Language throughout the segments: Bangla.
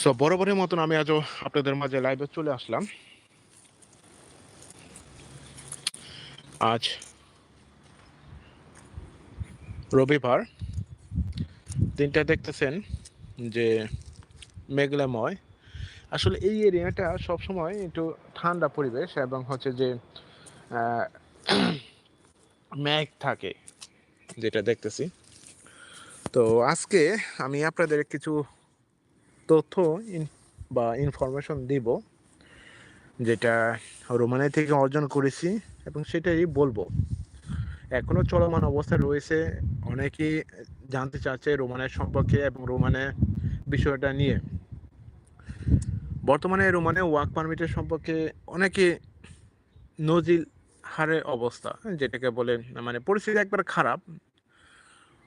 সো বরাবরের মতন আমি আজও আপনাদের মাঝে লাইভে চলে আসলাম। আজ রবিবার, দিনটা দেখতেছেন যে মেঘলাময়। আসলে এই এরিয়াটা সবসময় একটু ঠান্ডা পরিবেশ এবং হচ্ছে যে মেঘ থাকে, যেটা দেখতেছি। তো আজকে আমি আপনাদের কিছু তথ্য বা ইনফরমেশন দিব, যেটা রোমানিয়া থেকে অর্জন করেছি এবং সেটাই বলব। এখনও চলমান অবস্থায় রয়েছে, অনেকেই জানতে চাচ্ছে রোমানের সম্পর্কে এবং রোমানের বিষয়টা নিয়ে। বর্তমানে রোমানে ওয়ার্ক পারমিটের সম্পর্কে অনেকে নজিল হারে অবস্থা, যেটাকে বলে মানে পরিস্থিতি একবার খারাপ,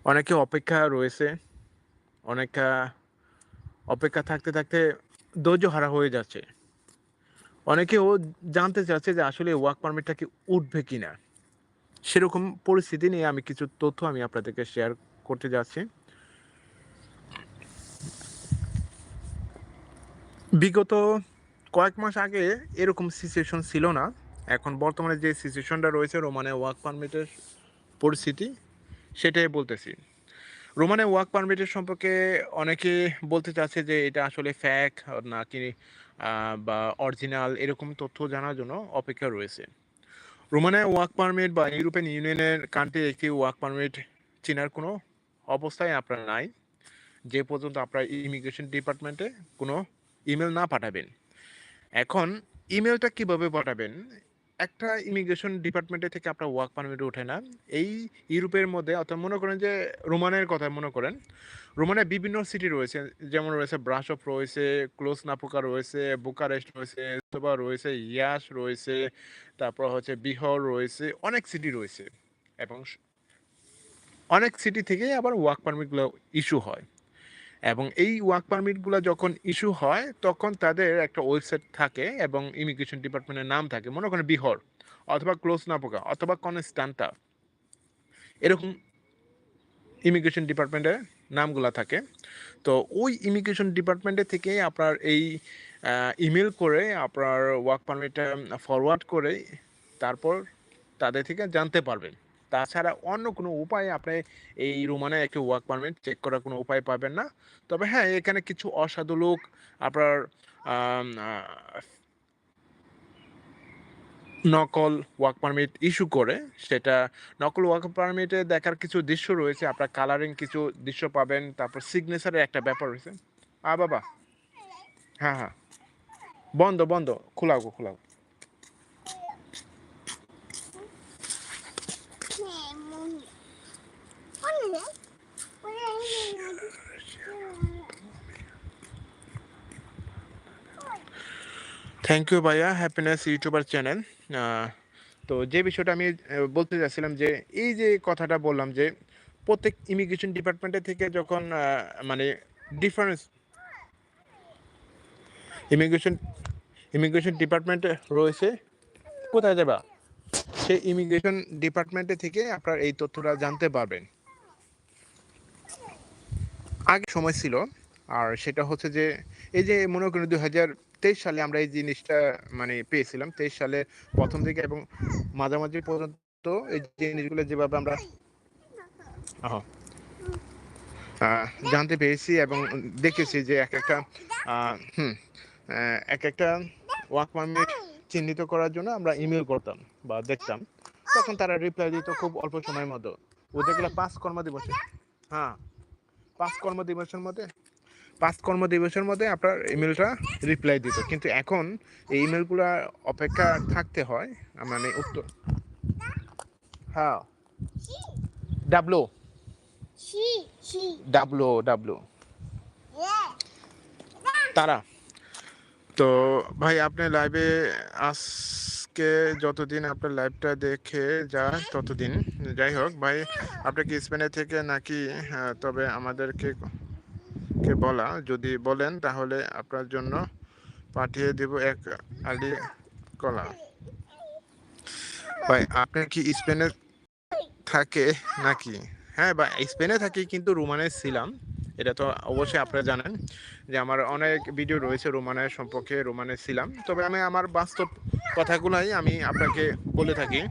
অনেকে অপেক্ষা রয়েছে, অনেকা অপেক্ষা থাকতে থাকতে ধৈর্য হারা হয়ে যাচ্ছে। অনেকেও জানতে চাচ্ছে যে আসলে ওয়ার্ক পারমিটটা কি উঠবে কি না সেরকম পরিস্থিতি নিয়ে আমি কিছু তথ্য আমি আপনাদেরকে শেয়ার করতে যাচ্ছি। বিগত কয়েক মাস আগে এরকম সিচুয়েশন ছিল না। এখন বর্তমানে যে সিচুয়েশনটা রয়েছে রোমানে ওয়ার্ক পারমিটের পরিস্থিতি, সেটাই বলতেছি। রোমানে ওয়ার্ক পারমিটের সম্পর্কে অনেকে বলতে চাচ্ছে যে, এটা আসলে ফ্যাক নাকি বা অরিজিনাল এরকম তথ্য জানার জন্য অপেক্ষা রয়েছে। রোমানে ওয়ার্ক পারমিট বা ইউরোপিয়ান ইউনিয়নের কান্ট্রি একটি ওয়ার্ক পারমিট চেনার কোনো অবস্থায় আপনার নাই। যে পর্যন্ত আপনার ইমিগ্রেশন ডিপার্টমেন্টে কোনো ইমেল না পাঠাবেন। এখন ইমেলটা কীভাবে পাঠাবেন? একটা ইমিগ্রেশন ডিপার্টমেন্টে থেকে আপনার ওয়ার্ক পারমিট ওঠে না। এই ইউরোপের মধ্যে, অর্থাৎ মনে করেন যে রোমানের কথা মনে করেন, রোমানের বিভিন্ন সিটি রয়েছে, যেমন রয়েছে ব্রাশপ রয়েছে ক্লোজ নাপুকা রয়েছে বুকারেস্ট রয়েছে সোবা রয়েছে ইয়াস রয়েছে, তারপর হচ্ছে বিহর রয়েছে, অনেক সিটি রয়েছে। এবং অনেক সিটি থেকে আবার ওয়ার্ক পারমিটগুলো ইস্যু হয়। এবং এই ওয়ার্ক পারমিটগুলো যখন ইস্যু হয়, তখন তাদের একটা ওয়েবসাইট থাকে এবং ইমিগ্রেশন ডিপার্টমেন্টের নাম থাকে। মনে করেন বিহর অথবা ক্লোজ নাপোকা অথবা কনস্টান্টা এরকম ইমিগ্রেশন ডিপার্টমেন্টের নামগুলো থাকে। তো ওই ইমিগ্রেশন ডিপার্টমেন্টে থেকে আপনার এই ইমেল করে আপনার ওয়ার্ক পারমিটটা ফরওয়ার্ড করে তারপর তাদের থেকে জানতে পারবেন। তাছাড়া অন্য কোনো উপায়ে আপনি এই রোমানে একটি ওয়ার্ক পারমিট চেক করার কোনো উপায় পাবেন না। তবে হ্যাঁ এখানে কিছু অসাধু লোক আপনার নকল ওয়ার্ক পারমিট ইস্যু করে। সেটা নকল ওয়ার্ক পারমিটে দেখার কিছু দৃশ্য রয়েছে। আপনার কালারিং কিছু দৃশ্য পাবেন, তারপর সিগনেচারের একটা ব্যাপার রয়েছে। আ, বাবা। হ্যাঁ হ্যাঁ। বন্ধ বন্ধ। খোলাও গো থ্যাংক ইউ ভাইয়া হ্যাপিনেস ইউটিউবার চ্যানেল তো যে বিষয়টা আমি বলতে চাচ্ছিলাম যে, এই যে কথাটা বললাম যে, প্রত্যেক ইমিগ্রেশন ডিপার্টমেন্টে থেকে যখন মানে ডিফারেন্স ইমিগ্রেশন ইমিগ্রেশন ডিপার্টমেন্টে রয়েছে, কোথায় যাবা? সেই ইমিগ্রেশন ডিপার্টমেন্টে থেকে আপনার এই তথ্যটা জানতে পারবেন। আগে সময় ছিল, আর সেটা হচ্ছে যে, এই যে মনে করেন দুই হাজার তেইশ সালে আমরা এই জিনিসটা মানে পেয়েছিলাম। তেইশ সালে প্রথম থেকে এবং মাঝামাঝি পর্যন্ত এই জিনিসগুলো যেভাবে আমরা জানতে পেরেছি এবং দেখেছি যে এক একটা এক একটা ওয়ার্ক পারমিট চিহ্নিত করার জন্য আমরা ইমেল করতাম বা দেখতাম। তখন তারা রিপ্লাই দিত খুব অল্প সময়ের মধ্যে। ওদেরগুলো পাঁচ কর্মদিবসে। হ্যাঁ পাঁচ কর্ম দিবসের মধ্যে পাঁচ কর্মদিবসের মধ্যে আপনার ইমেলটা রিপ্লাই দিত। কিন্তু এখন এই ইমেলগুলো অপেক্ষা থাকতে হয় মানে উত্তর। হ্যাঁ। ডাবলো। ডাবলো ডাবলো। তারা। তো ভাই আপনি লাইভে আজকে যতদিন আপনার লাইভটা দেখে যা ততদিন। যাই হোক ভাই আপনি কি স্পেনে থেকে নাকি হ্যাঁ, তবে আমাদেরকে কে বলা, যদি বলেন তাহলে আপনার জন্য পাঠিয়ে দেব এক আলি কলা। ভাই, আপনি কি স্পেনে থাকে নাকি? হ্যাঁ বা স্পেনে থাকি কিন্তু রোমানে ছিলাম। এটা তো অবশ্যই আপনারা জানেন যে আমার অনেক ভিডিও রয়েছে রোমানের সম্পর্কে, রোমানে ছিলাম। তবে আমি আমার বাস্তব কথাগুলাই আমি আপনাকে বলে থাকি।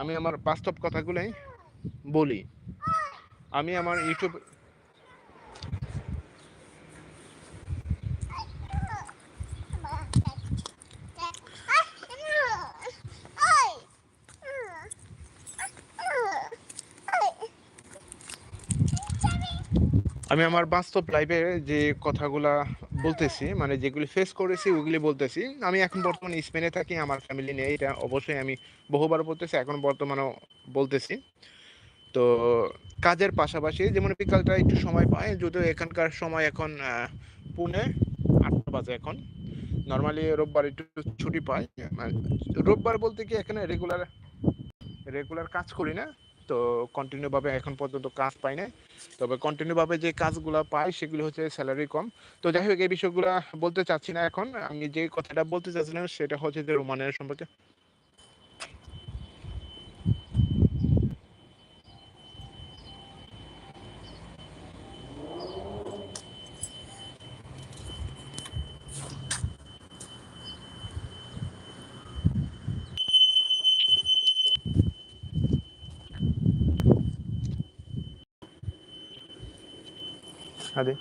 আমি আমার বাস্তব কথাগুলাই বলি। আমি আমার ইউটিউব আমি আমার বাস্তব লাইফে যে কথাগুলা বলতেছি মানে যেগুলি ফেস করেছি, ওগুলি বলতেছি। আমি এখন বর্তমানে স্পেনে থাকি, আমার ফ্যামিলি নেই, এটা অবশ্যই আমি বহুবার বলতেছি, এখন বর্তমানেও বলতেছি। তো কাজের পাশাপাশি যেমন বিকালটা একটু সময় পাই যদিও এখানকার সময় এখন পুনে আটটা বাজে এখন। নর্মালি রোববার একটু ছুটি পাই মানে রোববার বলতে কি এখানে রেগুলার রেগুলার কাজ করি না। তো কন্টিনিউ ভাবে এখন পর্যন্ত কাজ পাই না তবে কন্টিনিউ ভাবে যে কাজগুলো পাই সেগুলো হচ্ছে স্যালারি কম। তো যাই হোক, এই বিষয়গুলো বলতে চাচ্ছি না এখন। আমি যে কথাটা বলতে চাচ্ছিলাম সেটা হচ্ছে যে রোমানের সম্পর্কে। আরে